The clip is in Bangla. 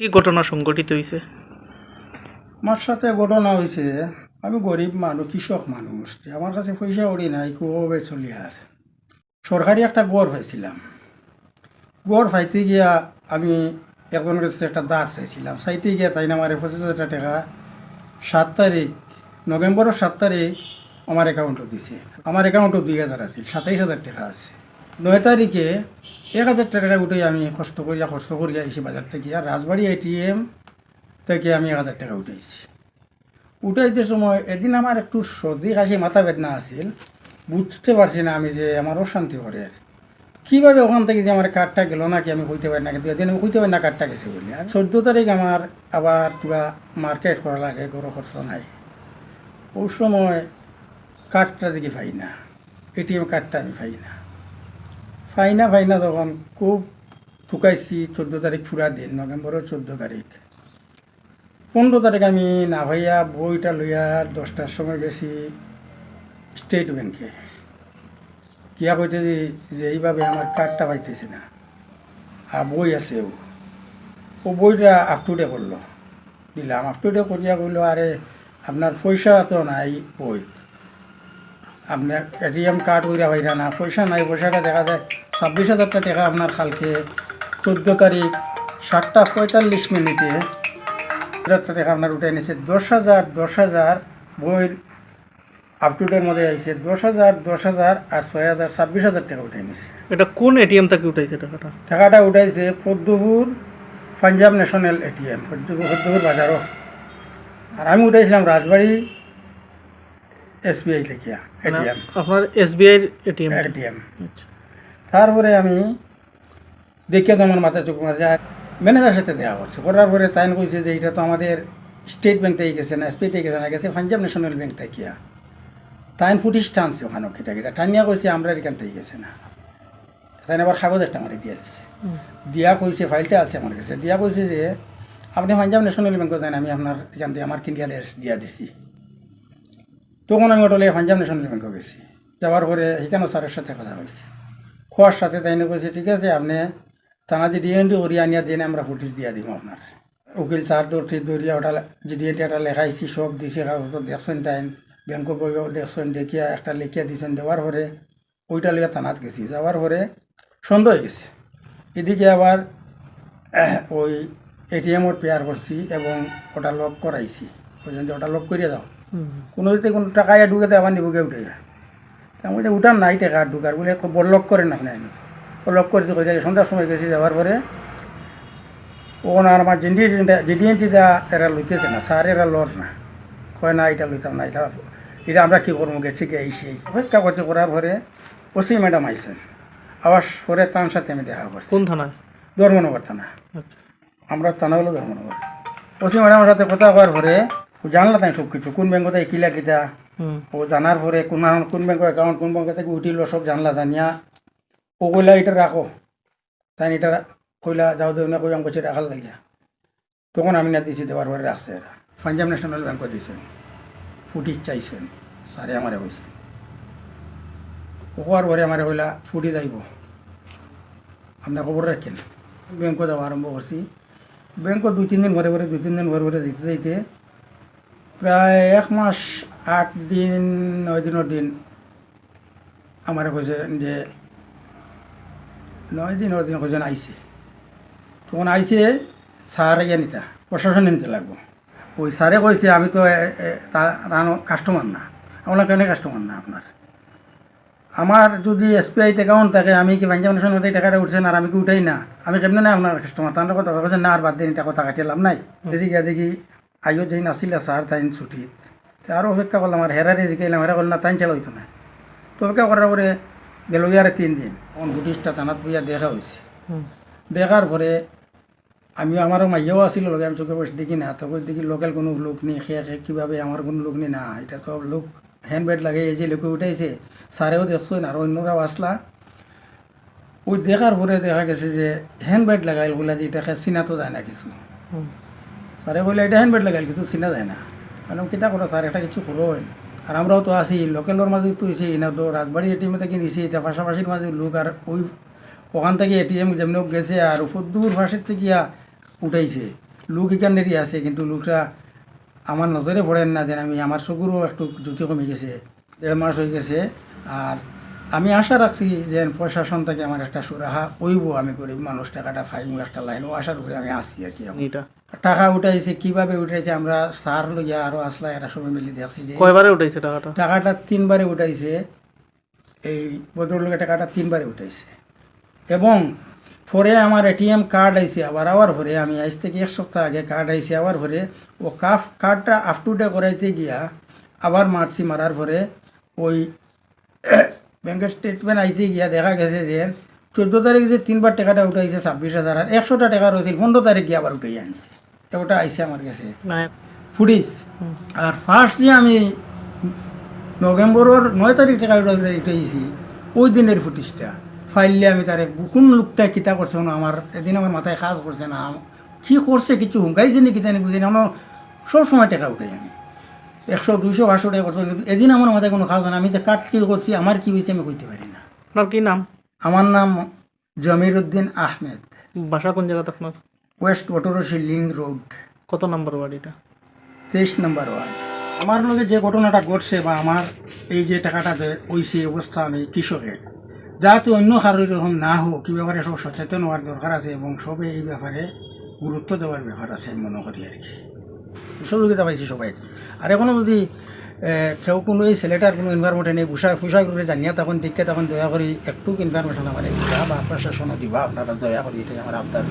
কি ঘটনা সংঘটিত হয়েছে আমার সাথে ঘটনা হয়েছে আমি গরিব মানুষ কৃষক মানুষ আমার কাছে পয়সা ওড়ি নাই, কোভাবে চলি আর? সরকারি একটা গড় পাইছিলাম। গড় পাইতে গিয়া আমি একজনের কাছে একটা দাঁড় চাইছিলাম। চাইতে গিয়া তাই না আমার পঁচিশ হাজার টাকা সাত তারিখ, নভেম্বরের সাত তারিখ আমার অ্যাকাউন্টে দিছে। আমার অ্যাকাউন্টে দুই হাজার আছে, সাতাইশ হাজার টাকা আছে। নয় তারিখে এক হাজার টাকা উঠে আমি কষ্ট করিয়া খরচ করিয়া আইসি বাজার থেকে। আর রাজবাড়ি এটিএম থেকে আমি এক হাজার টাকা উঠাইছি। উঠাইতে সময় এদিন আমার একটু সর্দি, কাশি, মাথা বেদনা আছিল। বুঝতে পারছি না আমি যে আমার অশান্তি করে। আর কীভাবে ওখান থেকে যে আমার কার্ডটা গেল নাকি আমি কইতে পারি না, কিন্তু এদিন আমি কইতে পারি না কার্ডটা গেছে বলে আর চোদ্দ তারিখ আমার আবার তোরা মার্কেট করা লাগে গরু খরচ নাই। ওই সময় কার্ডটা দেখি পাই না। এটিএম কার্ডটা আমি পাই না। পাই না পাই তখন খুব ঠুকাইছি, চোদ্দ তারিখ পুরা দিন, নভেম্বরের চোদ্দ তারিখ। পনেরো তারিখ আমি না ভাইয়া বইটা লইয়া দশটার সময় গেছি স্টেট ব্যাংকে। কিয়া কইতে যে যে এইভাবে আমার কার্ডটা পাইতেছি না। আর বই আছে ও। ও বইটা আপ টু ডে করল। দিলাম আপ টু ডে করিয়া কইলো, আরে, আপনার পয়সা তো নাই বই। আপনার এটিএম কার্ড কইরা পাইরা না। পয়সা নাই পয়সাটা দেখা যায় ছাব্বিশ হাজারটা টাকা আপনার কালকে চোদ্দ তারিখ সাতটা পঁয়তাল্লিশ মিনিটে হাজারটা টাকা আপনার উঠে নিছে। দশ হাজার দশ হাজার বইয়ের আপ টু ডের মধ্যে আইছে। দশ হাজার দশ হাজার আর ছয় হাজার ছাব্বিশ হাজার টাকা উঠে নিছে। এটা কোন এটিএম থেকে উঠাইছে টাকাটা? টাকাটা উঠাইছে পদ্মপুর পাঞ্জাব ন্যাশনাল এটিএম পদ্মপুর বাজারও। আর আমি উঠাইছিলাম রাজবাড়ি এসবিআই থেকে এটিএম। আপনার এসবিআই এটিএম। এটিএম। তারপরে আমি দেখে তো আমার মাথায় চোখ মাঝে ম্যানেজার সাথে দেওয়া করছে। করার পরে তাই কইছে যে এটা তো আমাদের স্টেট ব্যাংক থেকে গেছে না এসপিআই থেকে গেছে না গেছে পাঞ্জাব ন্যাশনাল ব্যাংক থেকে। তাই ফুটিস টানছে ওখানে কিতা কিতা টানিয়া কইছে আমরা এখান থেকে গেছে না। তাই আবার কাগজ একটা আমার দিয়া দিছে। দিয়া কইছে ফাইলটা আছে আমার কাছে। দিয়া কইছে যে আপনি পাঞ্জাব ন্যাশনাল ব্যাংকে দেন আমি আপনার এখান থেকে আমার কিনিয়াল দিয়া দিছি। তখন আমি ওটা লিয়ে পাঞ্জাব ন্যাশনাল ব্যাংকে গেছি। যাওয়ার পরে সেখানেও স্যারের সাথে কথা হয়েছে। খোয়ার সাথে তাই কইছে, ঠিক আছে, আপনি থানা যে ডিএনডি করিয়া আনিয়া দিয়ে আমরা ফুটিস দিয়া দিব আপনার। উকিল স্যার দৌড়ছি দৌড়িয়া ওটা যে ডিএনডি একটা লেখাইছি, সব দিছে কাগজ দেখছেন তাই, ব্যাংক বইও দেখছেন, দেখিয়া একটা লিখিয়া দিছেন। দেওয়ার পরে ওইটা লিয়া থানাত গেছি। যাওয়ার পরে সন্দেহ হয়ে গেছে। এদিকে আবার ওই এটিএমর পেয়ার করছি এবং ওটা লক করাইছি। বলছেন যে, ওটা লক করিয়ে দাও। কোনো যদি কোনো টাকা ইয়া ঢুকে দেয় আবার নিবুকে উঠে যায় আমি বলছি উঠার নাই টাকা ঢুকার বলে বড় লক করেন না আপনি আমি। ও লক করেছি কই সন্ধ্যার সময় গেছি যাওয়ার পরে ও না আমার জিডিএনটিটা জিডিএনটিটা এরা লইতেছে না স্যার এরা লড় না। কয় না এটা লইতাম না এটা এটা আমরা কী করব গেছি গে এই সেই অপেক্ষা করতে করার পরে ওসি ম্যাডাম আইসেন আবার পরে তার সাথে আমি দেখা করছি। কোন থানায়? ধর্মনগর থানা। আচ্ছা। আমরা থানা হলো ধর্মনগর। ওসি ম্যাডামের সাথে কথা কওয়ার পরে জানলা তাই সব কিছু কোন ব্যাংকতে কিলা কিতা ও জানার পরে কোন কোন ব্যাংকের অ্যাকাউন্ট কোন ব্যাংক থেকে উঠিল সব জানলা জানিয়া। ও কইলা এটা রাখো তাই এটা কইলা যাও দেও না কই আমি কইছে রাখাল লাগিয়া। তখন আমি না দিছি দেওয়ার পরে রাখছে এরা পাঞ্জাব ন্যাশনাল ব্যাংকও দিয়েছেন ফুটি চাইছেন স্যারে আমারে কইছে ও কোয়ার পরে আমারে কইলা ফুটি যাইব। আপনার খবর রাখেন ব্যাংকও যাওয়া আরম্ভ করছি ব্যাংকও দুই তিন দিন ঘরে ঘরে দুই তিন দিন ঘরে ঘরে যেতে যাইতে প্রায় এক মাস আট দিন নয় দিনের দিন আমার কইছে যে নয় দিন দিন কইছেন আইছে। তখন আইছে স্যারে গিয়ে নিতা প্রশাসনে নিতে লাগবো। ওই স্যারে কইছে আমি তো কাস্টমার না আপনার কেন কাস্টমার না আপনার? আমার যদি এসবিআই অ্যাকাউন্ট থাকে আমি কি পাঞ্জাব ন্যাশনাল মধ্যে টাকাটা উঠছেন আর আমি কি উঠাই না? আমি কেমনে না আপনার কাস্টমার তার কথা কথা না আর বাদ দিন এটা কথা কাটিয়ে লাভ নাই। দেখি গিয়া দেখি আইও যেই নাছিলে স্যার তাইন ছুটি আরও অপেক্ষা করলাম আর হেরারে জিকাইলাম হেরা করলাম তাইন চালা হইতো না তো অপেক্ষা করার পরে গেল ইয়ারে তিন দিন। তখন ব্রিটিশটা থানাত বইয়া দেখা হয়েছে দেখার পরে আমি আমারও মাইয়াও আছিল লগে আমি চোখে বসে দেখি না। তখন দেখি লোকাল কোনো লোক নেই খেয়ে খেয়ে কীভাবে আমার কোনো লোক নেই না এটা তো লোক হ্যান্ড ব্যাগ লাগে এই যে লোকে উঠাইছে স্যারেও দেখছেন আর অন্যরাও আসলা ওই দেখার পরে দেখা গেছে যে হ্যান্ড ব্যাগ লাগাইল বলে যে এটা চিনা তো যায় না কিছু। স্যারে বলে এটা হ্যান্ড ব্যাগ লাগাইল, কিছু চিনা যায় না। মানে কিতা করো স্যার এটা কিছু করোন আর আমরাও তো আছি লোকেলের মাঝে তো হয়েছে না তো রাজবাড়ি এটিএম থেকে নিছি এটা পাশাপাশির মাঝে লোক আর ওই ওখান থেকে এটিএম যেমন গেছে আর উপর দূর ফাঁসির থেকে উঠাইছে। লোক এখানেরই আছে, কিন্তু লোকটা আমার নজরে পড়েন না যেন আমি আমার চকুরও একটু জ্যোতি কমে গেছে দেড় মাস হয়ে গেছে। আর আমি আশা রাখছি যে প্রশাসন থেকে আমার একটা সুরাহা ওইব আমি গরিব মানুষ টাকাটা ফাইমু একটা লাইন ও আশার উপরে আমি আসছি আর কি। এটা টাকা উঠাইছে কীভাবে উঠাইছে আমরা সার লইয়া আরও আসলা এরা সবাই মিলে দেখছি যে কয়বারে উঠাইছে টাকাটা? টাকাটা তিনবারে উঠাইছে এই ভদ্রলোকের টাকাটা তিনবারে উঠাইছে। এবং পরে আমার এটিএম কার্ড আইছে আবার আবার ভরে আমি আজ থেকে এক সপ্তাহ আগে কার্ড আইছে আবার ভরে ও কাফ কার্ডটা আপ টু ডে করাইতে গিয়া আবার মারছি মারার পরে ওই ব্যাংকের স্টেটমেন্ট আইতে গিয়া দেখা গেছে যে চোদ্দ তারিখ যে তিনবার টাকাটা উঠাইছে ছাব্বিশ হাজার আর একশোটা টাকা রয়েছিল পনেরো তারিখ গিয়ে আবার উঠাই আনছে। ওটা আইছে আমার কাছে। নায়ক ফুডিস। আর ফার্স্ট যে আমি নভেম্বরের নয় তারিখ টাকা উঠাইছি ওই দিনের ফুটিসটা ফাইললে আমি তারে কোন লোকটা কিতা করছে না আমার এদিন আমার মাথায় কাজ করছে না কি করছে কিছু হুঙ্কাইছে নি কিতা বুঝি না আমার সব সময় টাকা উঠাই আমি। একশো দুইশো পাঁচশো টাকা করছে কিন্তু এদিন আমার মাথায় কোনো কাজ না আমি তো কাট কি করছি আমার কি হয়েছে আমি কইতে পারি না। আপনার কি নাম? আমার নাম জমির উদ্দিন আহমেদ। বাসা কোন জায়গাতে আপনার? ওয়েস্ট অটোরসি লিং রোড কত নম্বর ওয়ার্ড এটা? তেইশ নম্বর ওয়ার্ড। আমার লগে যে ঘটনাটা ঘটছে বা আমার এই যে টাকাটা যে ওইছে অবস্থা আমি কৃষকের যাতে অন্য কারোর এরকম না হোক এই ব্যাপারে সব সচেতন হওয়ার দরকার আছে এবং সবে এই ব্যাপারে গুরুত্ব দেওয়ার ব্যাপার আছে আমি মনে করি আর কি। সহযোগিতা পাইছি সবাই। আর এখনও যদি কেউ কোনো এই ছেলেটার কোনো ইনভারমেন্টে নেই বুসা ফুসা করে জানিয়া তখন দেখে তখন দয়া করে একটু ইনভারমেশন আমার দিবা বা প্রশাসনও দিবা আপনারা দয়া করে এটা আমার আবদার